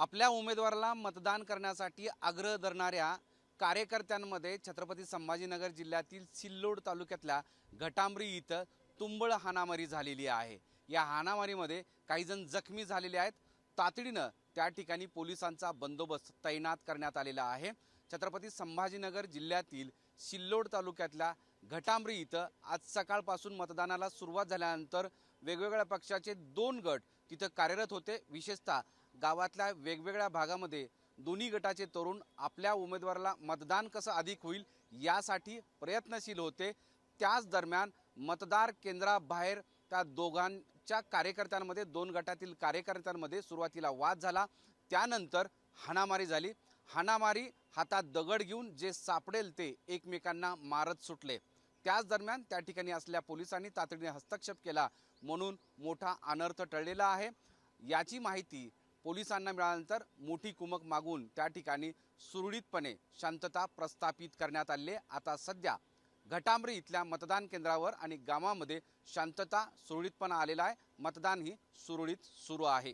आपल्या उमेदवाराला मतदान करण्यासाठी आग्रह धरणाऱ्या कार्यकर्त्यांमध्ये छत्रपती संभाजीनगर जिल्ह्यातील सिल्लोड तालुक्यातल्या घटांबरी इथं तुंबळ हाणामारी झालेली आहे. या हाणामारीमध्ये काही जण जखमी झालेले आहेत. तातडीनं त्या ठिकाणी पोलिसांचा बंदोबस्त तैनात करण्यात आलेला आहे. छत्रपती संभाजीनगर जिल्ह्यातील सिल्लोड तालुक्यातल्या घटांबरी इथं आज सकाळपासून मतदानाला सुरुवात झाल्यानंतर वेगवेगळ्या पक्षाचे दोन गट तिथं कार्यरत होते. विशेषतः गावातल्या वेगवेगळ्या भागामध्ये दोन्ही गटाचे तरुण आपल्या उमेदवाराला मतदान कसं अधिक होईल यासाठी प्रयत्नशील होते. त्याच दरम्यान मतदार केंद्राबाहेर त्या दोघांच्या कार्यकर्त्यांमध्ये दोन गटातील कार्यकर्त्यांमध्ये सुरुवातीला वाद झाला. त्यानंतर हाणामारी झाली. हाणामारी हातात दगड घेऊन जे सापडेल ते एकमेकांना मारत सुटले. त्याच दरम्यान त्या ठिकाणी असल्या पोलिसांनी तातडीने हस्तक्षेप केला म्हणून मोठा अनर्थ टळलेला आहे. याची माहिती पोलिसांना मिळाल्यानंतर मोठी कुमक मागून त्या ठिकाणी सुरळीतपणे शांतता प्रस्थापित करण्यात आली आता सध्या घटांबरी इथल्या मतदान केंद्रावर आणि गावामध्ये शांतता सुरळीतपणा आलेला आहे. मतदानही सुरळीत सुरू आहे.